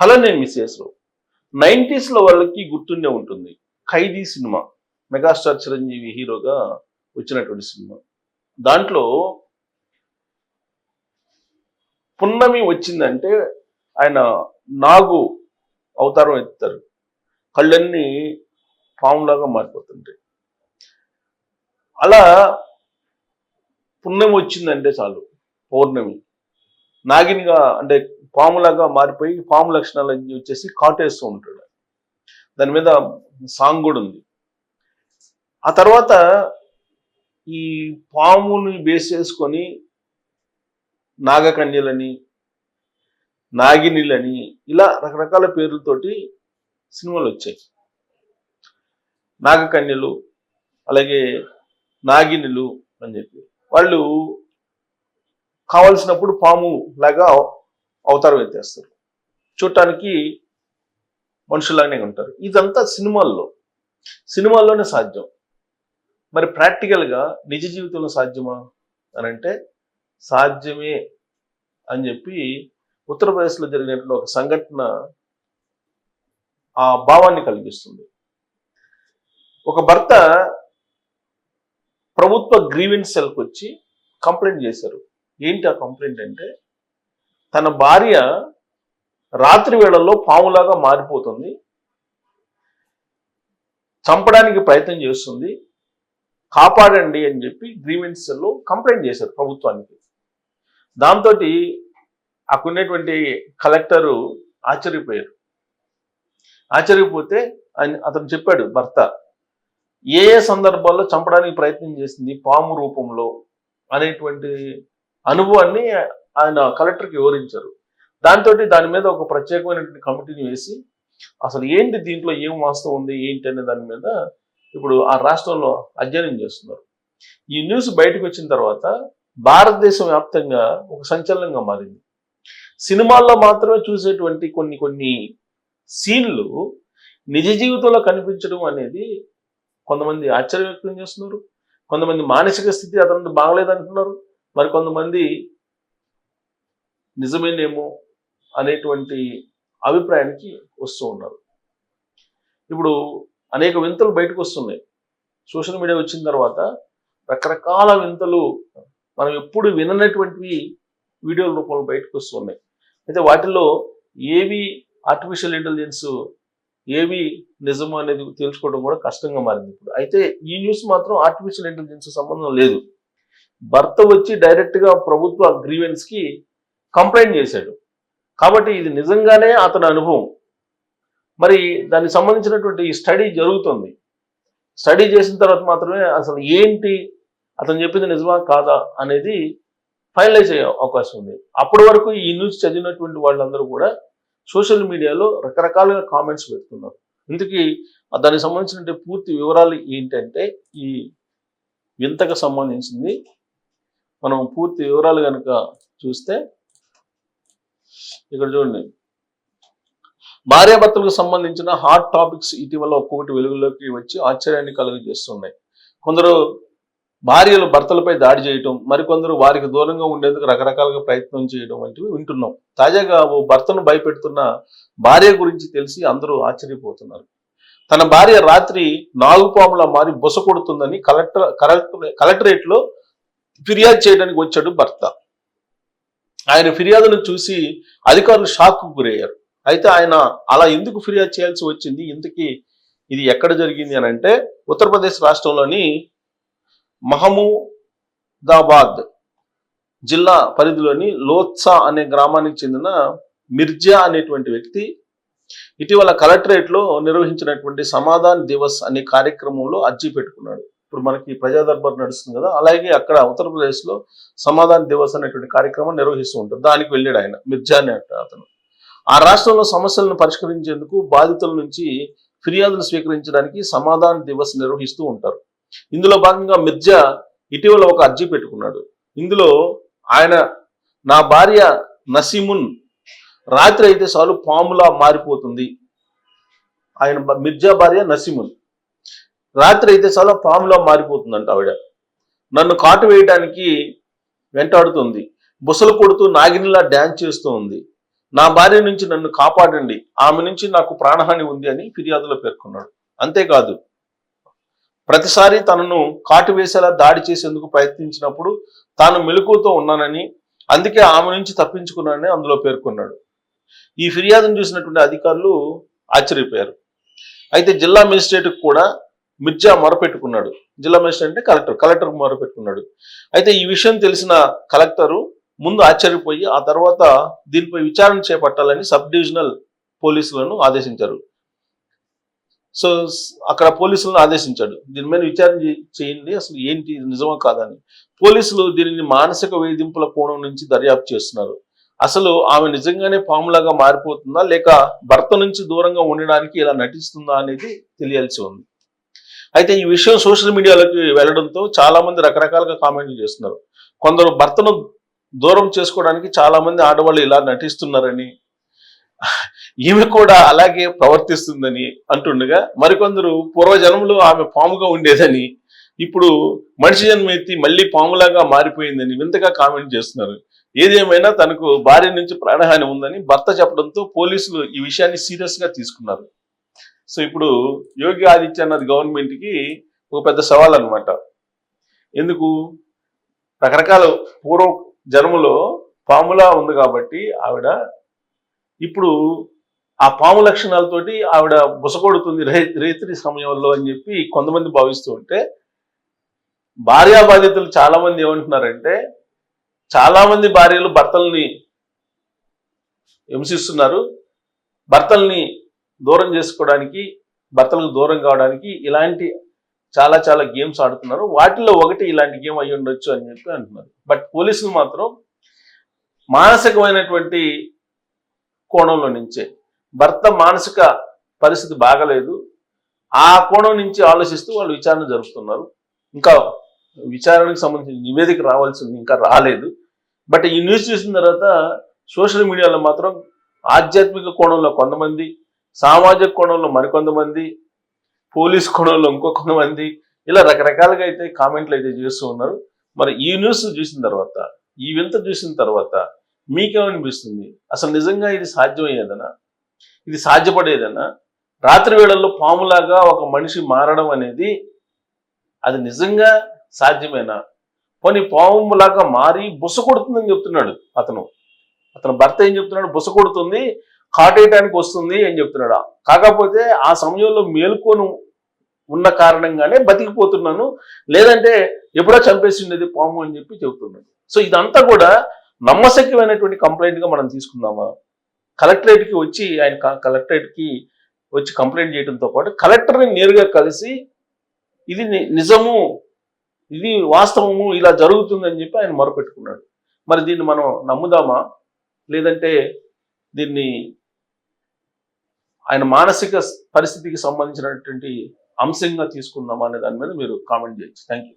అలానే మిస్సెస్ నైంటీస్లో వాళ్ళకి గుర్తుండే ఉంటుంది. ఖైదీ సినిమా. మెగాస్టార్ చిరంజీవి హీరోగా వచ్చినటువంటి సినిమా. దాంట్లో పున్నమి వచ్చిందంటే ఆయన నాగు అవతారం ఎత్తారు కళ్ళన్నీ పాములాగా మారిపోతుంటాయి అలా పున్నమి వచ్చిందంటే చాలు. పౌర్ణమి. నాగినిగా అంటే పాములాగా మారిపోయి పాము లక్షణాలు వచ్చేసి కాటేస్తూ ఉంటాడు. దాని మీద సాంగ్ కూడా ఉంది. ఆ తర్వాత ఈ పాముని బేస్ చేసుకొని నాగకన్యలని నాగినిలని ఇలా రకరకాల పేర్లతోటి సినిమాలు వచ్చాయి. నాగకన్యలు అలాగే నాగినులు అని చెప్పి. వాళ్ళు కావలసినప్పుడు పాము లాగా అవతారం ఎత్తేస్తారు. చూడటానికి మనుషులాగానే ఉంటారు. ఇదంతా సినిమాల్లో. సినిమాల్లోనే సాధ్యం. మరి ప్రాక్టికల్గా నిజ జీవితంలో సాధ్యమా అని అంటే సాధ్యమే అని చెప్పి ఉత్తరప్రదేశ్లో జరిగినటువంటి ఒక సంఘటన ఆ భావాన్ని కలిగిస్తుంది. ఒక భర్త ప్రభుత్వ గ్రీవెన్స్ సెల్కి వచ్చి కంప్లైంట్ చేశారు. ఏంటి ఆ కంప్లైంట్ అంటే తన భార్య రాత్రి వేళల్లో పాములాగా మారిపోతుంది చంపడానికి ప్రయత్నం చేస్తుంది కాపాడండి అని చెప్పి గ్రీవెన్స్ కంప్లైంట్ చేశారు ప్రభుత్వానికి. దాంతో అక్కడున్నటువంటి కలెక్టరు ఆశ్చర్యపోయారు. ఆశ్చర్యపోతే ఆయన అతను చెప్పాడు భర్త ఏ ఏ సందర్భాల్లో చంపడానికి ప్రయత్నం చేసింది పాము రూపంలో? అనేటువంటి అనుభవాన్ని ఆయన కలెక్టర్కి వివరించారు. దాంతో దాని మీద ఒక ప్రత్యేకమైనటువంటి కమిటీని వేసి అసలు ఏంటి దీంట్లో ఏం వాస్తవం ఉంది ఏంటి అనే దాని మీద ఇప్పుడు ఆ రాష్ట్రంలో అధ్యయనం చేస్తున్నారు. ఈ న్యూస్ బయటకు వచ్చిన తర్వాత భారతదేశం వ్యాప్తంగా ఒక సంచలనంగా మారింది. సినిమాల్లో మాత్రమే చూసేటువంటి కొన్ని కొన్ని సీన్లు నిజ జీవితంలో కనిపించడం అనేది కొంతమంది ఆశ్చర్యం వ్యక్తం చేస్తున్నారు. కొంతమంది మానసిక స్థితి అతను బాగలేదంటున్నారు. మరి కొంతమంది నిజమేనేమో అనేటువంటి అభిప్రాయానికి వస్తూ ఉన్నారు. ఇప్పుడు అనేక వింతలు బయటకు వస్తున్నాయి. సోషల్ మీడియా వచ్చిన తర్వాత రకరకాల వింతలు మనం ఎప్పుడు విననటువంటివి వీడియోల రూపంలో బయటకు వస్తున్నాయి. అయితే వాటిలో ఏవి ఆర్టిఫిషియల్ ఇంటెలిజెన్స్ ఏవి నిజము అనేది తెలుసుకోవడం కూడా కష్టంగా మారింది ఇప్పుడు. అయితే ఈ న్యూస్ మాత్రం ఆర్టిఫిషియల్ ఇంటెలిజెన్స్ సంబంధం లేదు. భర్త వచ్చి డైరెక్ట్గా ప్రభుత్వ గ్రీవెన్స్కి కంప్లైంట్ చేశాడు. కాబట్టి ఇది నిజంగానే అతని అనుభవం. మరి దానికి సంబంధించినటువంటి స్టడీ జరుగుతుంది. స్టడీ చేసిన తర్వాత మాత్రమే అసలు ఏంటి అతను చెప్పింది నిజమా కాదా అనేది ఫైనలైజ్ అయ్యే అవకాశం ఉంది. అప్పటి వరకు ఈ న్యూస్ చదివినటువంటి వాళ్ళందరూ కూడా సోషల్ మీడియాలో రకరకాలుగా కామెంట్స్ పెడుతున్నారు. ఇందుకీ దానికి సంబంధించిన పూర్తి వివరాలు ఏంటంటే ఈ వింతకు సంబంధించింది మనం పూర్తి వివరాలు కనుక చూస్తే ఇక్కడ చూడండి. భార్యాభర్తలకు సంబంధించిన హాట్ టాపిక్స్ ఇటీవల ఒక్కొక్కటి వెలుగులోకి వచ్చి ఆశ్చర్యాన్ని కలుగజేస్తున్నాయి. కొందరు భార్యలు భర్తలపై దాడి చేయటం మరికొందరు వారికి దూరంగా ఉండేందుకు రకరకాలుగా ప్రయత్నం చేయడం వంటివి వింటున్నాం. తాజాగా ఓ భర్తను భయపెడుతున్న భార్య గురించి తెలిసి అందరూ ఆశ్చర్యపోతున్నారు. తన భార్య రాత్రి నాగుపాములా మారి బుస కొడుతుందని కలెక్టర్ కలెక్టర్ కలెక్టరేట్లో ఫిర్యాదు చేయడానికి వచ్చాడు భర్త. ఆయన ఫిర్యాదును చూసి అధికారులు షాక్ గురయ్యారు. అయితే ఆయన అలా ఎందుకు ఫిర్యాదు చేయాల్సి వచ్చింది? ఇంతకీ ఇది ఎక్కడ జరిగింది అని అంటే ఉత్తరప్రదేశ్ రాష్ట్రంలోని మహమూదాబాద్ జిల్లా పరిధిలోని లోత్సా అనే గ్రామానికి చెందిన మిర్జా అనేటువంటి వ్యక్తి ఇటీవల కలెక్టరేట్లో నిర్వహించినటువంటి సమాధాన్ దివస్ అనే కార్యక్రమంలో అర్జీ పెట్టుకున్నాడు. ఇప్పుడు మనకి ప్రజా దర్బార్ నడుస్తుంది కదా అలాగే అక్కడ ఉత్తరప్రదేశ్లో సమాధాన్ దివస్ అనేటువంటి కార్యక్రమం నిర్వహిస్తూ ఉంటారు. దానికి వెళ్ళాడు ఆయన మిర్జా అనే అతను. ఆ రాష్ట్రంలో సమస్యలను పరిష్కరించేందుకు బాధితుల నుంచి ఫిర్యాదులు స్వీకరించడానికి సమాధాన్ దివస్ నిర్వహిస్తూ ఉంటారు. ఇందులో భాగంగా మిర్జా ఇటీవల ఒక అర్జీ పెట్టుకున్నాడు. ఇందులో ఆయన నా భార్య నసీమున్ రాత్రి అయితే చాలు పాములా మారిపోతుంది. ఆయన మిర్జా భార్య నసీమున్. రాత్రి అయితే చాలా పాములా మారిపోతుందంట ఆవిడ. నన్ను కాటు వేయడానికి వెంటాడుతుంది. బుసలు కొడుతూ నాగినిలా డ్యాన్స్ చేస్తూ ఉంది. నా భార్య నుంచి నన్ను కాపాడండి. ఆమె నుంచి నాకు ప్రాణహాని ఉంది అని ఫిర్యాదులో పేర్కొన్నాడు. అంతేకాదు ప్రతిసారి తనను కాటు వేసేలా దాడి చేసేందుకు ప్రయత్నించినప్పుడు తాను మెలకువతో ఉన్నానని అందుకే ఆమె నుంచి తప్పించుకున్నానని అందులో పేర్కొన్నాడు. ఈ ఫిర్యాదును చూసినటువంటి అధికారులు ఆశ్చర్యపోయారు. అయితే జిల్లా మేజిస్ట్రేట్కి కూడా మిర్జా మొరపెట్టుకున్నాడు. జిల్లా మేజిస్ట్రేట్ అంటే కలెక్టర్ కలెక్టర్ మొరపెట్టుకున్నాడు. అయితే ఈ విషయం తెలిసిన కలెక్టరు ముందు ఆశ్చర్యపోయి ఆ తర్వాత దీనిపై విచారణ చేపట్టాలని సబ్ డివిజనల్ పోలీసులను ఆదేశించారు. సో అక్కడ పోలీసులను ఆదేశించాడు. దీని మీద విచారణ చే- చేయండి అసలు ఏంటి ఇది నిజమా కాదని. పోలీసులు దీనిని మానసిక వేధింపుల కోణం నుంచి దర్యాప్తు చేస్తున్నారు. అసలు ఆమె నిజంగానే పాములాగా మారిపోతుందా లేక భర్త నుంచి దూరంగా ఉండడానికి ఇలా నటిస్తుందా అనేది తెలియాల్సి ఉంది. అయితే ఈ విషయం సోషల్ మీడియాలోకి వెళ్ళడంతో చాలా మంది రకరకాలుగా కామెంట్లు చేస్తున్నారు. కొందరు భర్తను దూరం చేసుకోవడానికి చాలా మంది ఆడవాళ్ళు ఇలా నటిస్తున్నారని ఈమె కూడా అలాగే ప్రవర్తిస్తుందని అంటుండగా మరికొందరు పూర్వజన్మలో ఆమె పాముగా ఉండేదని ఇప్పుడు మనిషి జన్మ ఎత్తి మళ్ళీ పాములాగా మారిపోయిందని వింతగా కామెంట్ చేస్తున్నారు. ఏదేమైనా తనకు భార్య నుంచి ప్రాణహాని ఉందని భర్త చెప్పడంతో పోలీసులు ఈ విషయాన్ని సీరియస్గా తీసుకున్నారు. సో ఇప్పుడు యోగి ఆదిత్యనాథ్ గవర్నమెంట్కి ఒక పెద్ద సవాల్ అనమాట ఎందుకు? రకరకాల పూర్వ జన్మలో పాములా ఉంది కాబట్టి ఆవిడ ఇప్పుడు ఆ పాము లక్షణాలతోటి ఆవిడ బుసగొడుతుంది రే- సమయంలో అని చెప్పి కొంతమంది భావిస్తూ ఉంటే భార్యా బాధితులు చాలామంది ఏమంటున్నారంటే చాలామంది భార్యలు భర్తల్ని హింసిస్తున్నారు. భర్తల్ని దూరం చేసుకోవడానికి భర్తలకు దూరం కావడానికి ఇలాంటి చాలా చాలా గేమ్స్ ఆడుతున్నారు. వాటిలో ఒకటి ఇలాంటి గేమ్ అయ్యి ఉండొచ్చు అని చెప్పి అంటున్నారు. బట్ పోలీసులు మాత్రం మానసికమైనటువంటి కోణంలో నుంచే భర్త మానసిక పరిస్థితి బాగలేదు ఆ కోణం నుంచి ఆలోచిస్తూ వాళ్ళు విచారణ జరుపుతున్నారు. ఇంకా విచారణకు సంబంధించిన నివేదిక రావాల్సింది ఇంకా రాలేదు. బట్ ఈ న్యూస్ చూసిన తర్వాత సోషల్ మీడియాలో మాత్రం ఆధ్యాత్మిక కోణంలో కొంతమంది సామాజిక కోణంలో మరికొంతమంది పోలీస్ కోణంలో ఇంకో కొంతమంది ఇలా రకరకాలుగా అయితే కామెంట్లు అయితే చేస్తూ ఉన్నారు. మరి ఈ న్యూస్ చూసిన తర్వాత ఈ వింత చూసిన తర్వాత మీకేమనిపిస్తుంది? అసలు నిజంగా ఇది సాధ్యమయ్యేదనా? ఇది సాధ్యపడేదనా? రాత్రి వేళల్లో పాములాగా ఒక మనిషి మారడం అనేది అది నిజంగా సాధ్యమేనా? పోనీ పాములాగా మారి బుస కొడుతుందని చెప్తున్నాడు అతను. అతను భర్త ఏం చెప్తున్నాడు? బుస కొడుతుంది కాటేయటానికి వస్తుంది అని చెప్తున్నాడు? కాకపోతే ఆ సమయంలో మేలుకొని ఉన్న కారణంగానే బతికిపోతున్నాను. లేదంటే ఎప్పుడో చంపేసిండేది పాము అని చెప్పి చెబుతున్నాడు సో ఇదంతా కూడా నమ్మశక్యమైనటువంటి కంప్లైంట్గా మనం తీసుకుందామా? కలెక్టరేట్కి వచ్చి ఆయన కలెక్టరేట్కి వచ్చి కంప్లైంట్ చేయడంతో పాటు కలెక్టర్ని నేరుగా కలిసి ఇది నిజము ఇది వాస్తవము ఇలా జరుగుతుందని చెప్పి ఆయన మొరపెట్టుకున్నాడు. మరి దీన్ని మనం నమ్ముదామా? లేదంటే దీన్ని ఆయన మానసిక పరిస్థితికి సంబంధించినటువంటి అంశంగా తీసుకుందామా అనే దాని మీద మీరు కామెంట్ చేయొచ్చు. Thank you